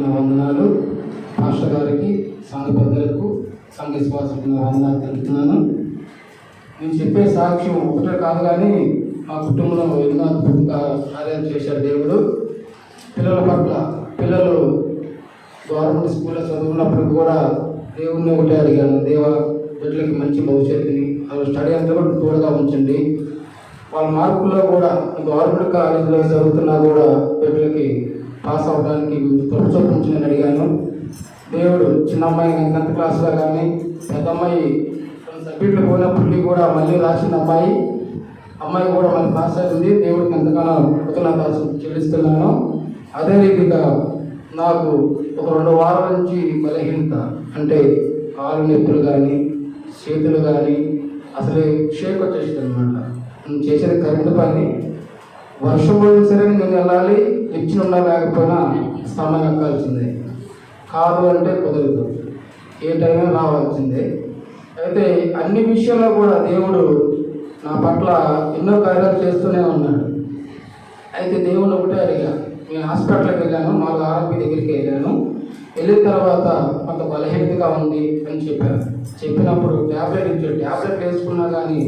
నా వందనాలు. మాస్టర్ గారికి సంఘ పెద్దలకు సంఘ విశ్వాసులకు నా వందనాలు తెలుపుతున్నాను. నేను చెప్పే సాక్ష్యం ఒకటే కాదు కానీ మా కుటుంబంలో ఎన్నో అద్భుత కార్యాలు చేశారు దేవుడు. పిల్లల పట్ల పిల్లలు గవర్నమెంట్ స్కూల్లో చదువుకున్నప్పుడు కూడా దేవుడిని ఒకటే అడిగాను. దేవ బిడ్డలకి మంచి భవిష్యత్తుని వాళ్ళ స్టడీ అంతా కూడా తోడుగా ఉంచండి. వాళ్ళ మార్కుల్లో కూడా గవర్నమెంట్ కాలేజీలో చదువుతున్నా కూడా బిడ్డలకి పాస్ అవ్వడానికి కృప అడిగాను. దేవుడు చిన్న అమ్మాయి టెన్త్ క్లాస్లో కానీ పెద్ద అమ్మాయి సబ్జెక్టులు పోయినప్పటికీ కూడా మళ్ళీ రాసిన అమ్మాయి అమ్మాయి కూడా మళ్ళీ పాస్ అయింది దేవుడికి ఎంతగానో కృతజ్ఞత చెల్లిస్తున్నాను. అదే రీతిగా నాకు ఒక రెండు వారాల నుంచి బలహీనత అంటే కాలు నొప్పులు కానీ చేతులు కానీ అసలు షేక్ వచ్చేసింది అనమాట నేను చేసిన కరెంటు పని వర్షం పడిన సరే నేను వెళ్ళాలి ఇచ్చిన ఉన్నా లేకపోయినా స్తంభం ఎక్కాల్సిందే. కాదు అంటే కుదరదు. ఏ టైం రావాల్సిందే. అయితే అన్ని విషయాల్లో కూడా దేవుడు నా పట్ల ఎన్నో కార్యాలు చేస్తూనే ఉన్నాడు. అయితే దేవుడు ఒకటే అడిగా నేను హాస్పిటల్కి వెళ్ళాను మాకు ఆర్పి దగ్గరికి వెళ్ళాను. వెళ్ళిన తర్వాత కొంత బలహీనతగా ఉంది అని చెప్పారు చెప్పినప్పుడు ట్యాబ్లెట్ ఇచ్చాడు. ట్యాబ్లెట్ వేసుకున్నా కానీ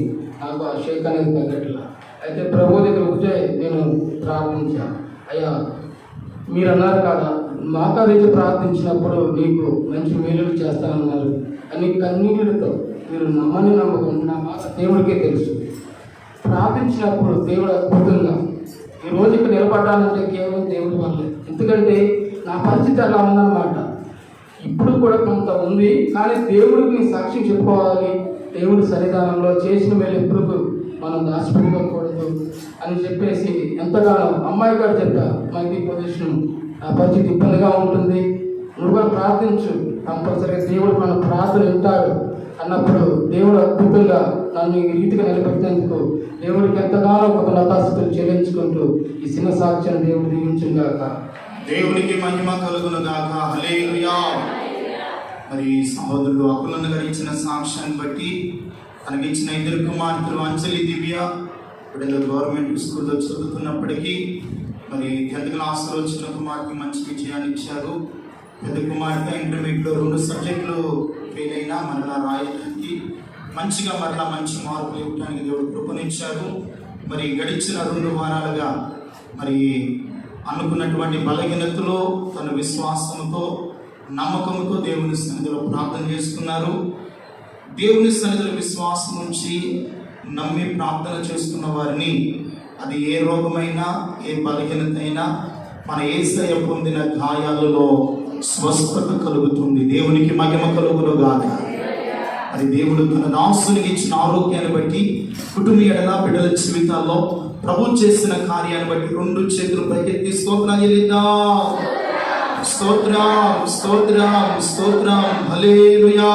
నాకు ఆ షేక్ అనేది తగ్గట్లేదు అయితే ప్రభు దగ్గర ఒకటే నేను ప్రార్థించాను అయ్యా మీరు అన్నారు కదా మాతాదేవి ప్రార్థించినప్పుడు మీకు మంచి మేలులు చేస్తానన్నారు. అని కన్నీళ్ళతో మీరు నమ్మని నమ్మకం నా మాట దేవుడికే తెలుసు. ప్రార్థించినప్పుడు దేవుడు అద్భుతంగా ఈ రోజు ఇక్కడ కేవలం దేవుడి వల్లే. ఎందుకంటే నా పరిస్థితి అలా ఉందన్నమాట. ఇప్పుడు కూడా కొంత ఉంది కానీ దేవుడికి నీ సాక్ష్యం చెప్పుకోవాలి. దేవుడి సన్నిధానంలో చేసిన మేలు ఎప్పుడు అని చెప్పేసి ఎంతగానో అమ్మాయి గారు చెప్తారు మనకి పొజిషన్ ఆ పరిస్థితి ఇబ్బందిగా ఉంటుంది. నువ్వు కూడా ప్రార్థించు. కంపల్సరీగా దేవుడు మన ప్రార్థన వింటాడు. అన్నప్పుడు దేవుడు అద్భుతంగా నన్ను ఈ రీతిగా నిలబెట్టేందుకు దేవుడికి ఎంతగానో ఒక నతాస్తులు చెల్లించుకుంటూ ఈ చిన్న సాక్ష్యం దేవుడు దీవించుగాక దేవునికి మహిమ కలుగును గాక హలేలుయా మరి సహోదరుడు అకులను గారు ఇచ్చిన సాక్ష్యాన్ని బట్టి తనకిచ్చిన ఇద్దరు కుమార్తెలు అంజలి దివ్య ఇప్పుడు గవర్నమెంట్ స్కూల్లో చదువుతున్నప్పటికీ మరి టెన్త్ క్లాస్లో చిన్న కుమార్కి మంచి విజయాన్ని ఇచ్చారు? పెద్ద కుమార్తె ఇంటర్మీడియట్లో రెండు సబ్జెక్టులు ఫెయిల్ అయినా మరలా రాయడానికి మంచిగా మరలా మంచి మార్కులు ఇవ్వడానికి దేవుడు కృపణించారు మరి గడిచిన రెండు వారాలుగా మరి అనుకున్నటువంటి బలహీనతలో తన విశ్వాసంతో నమ్మకంతో దేవుని సన్నిధిలో ప్రార్థన చేసుకున్నారు దేవుని సన్నిధిలో విశ్వాసం నుంచి నమ్మి ప్రార్థన చేస్తున్న వారిని అది ఏ రోగమైనా ఏ బలహీనత అయినా మన ఏసయ పొందిన గాయాలలో స్వస్థత కలుగుతుంది. దేవునికి మహిమ కలుగును గాక అది దేవుడు తన దాసునికి ఇచ్చిన ఆరోగ్యాన్ని బట్టి కుటుంబ ఎడల బిడ్డల జీవితాల్లో ప్రభు చేసిన కార్యాన్ని బట్టి రెండు చేతులు పైకెత్తి స్తోత్రం చెల్లిద్దా. స్తోత్రం స్తోత్రం స్తోత్రం హల్లెలూయా.